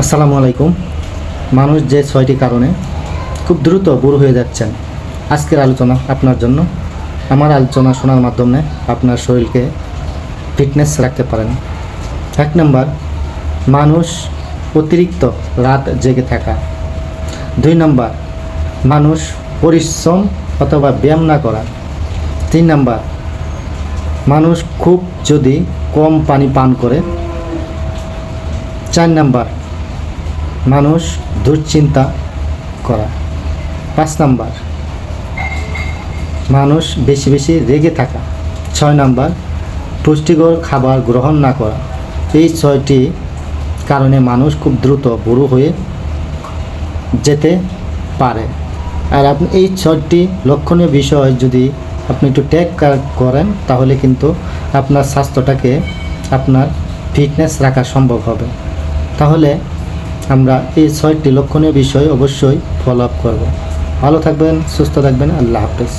আসসালামু আলাইকুম। মানুষ যে ছয়টি কারণে খুব দ্রুত বুড়ো হয়ে যাচ্ছেন, আজকের আলোচনা আপনার জন্য। আমার আলোচনা শোনার মাধ্যমে আপনার শরীরকে ফিটনেস রাখতে পারেন। এক নম্বর, মানুষ অতিরিক্ত রাত জেগে থাকা। দুই নম্বর, মানুষ পরিশ্রম অথবা ব্যায়াম না করা। তিন নম্বর, মানুষ খুব যদি কম পানি পান করে। চার নাম্বার মানুষ দুশ্চিন্তা করা। পাঁচ নাম্বার, মানুষ বেশি বেশি রেগে থাকা। ছয় নাম্বার, পুষ্টিকর খাবার গ্রহণ না করা। এই ছয়টি কারণে মানুষ খুব দ্রুত বুড়ো হয়ে যেতে পারে। আর আপনি এই ছয়টি লক্ষণীয় বিষয় যদি আপনি একটু ট্যাগ করেন, তাহলে কিন্তু আপনার স্বাস্থ্যটাকে আপনার ফিটনেস রাখা সম্ভব হবে। তাহলে আমরা এই ছয়টি লক্ষণীয় বিষয় অবশ্যই ফলো আপ করব। ভালো থাকবেন, সুস্থ থাকবেন, আল্লাহ হাফেজ।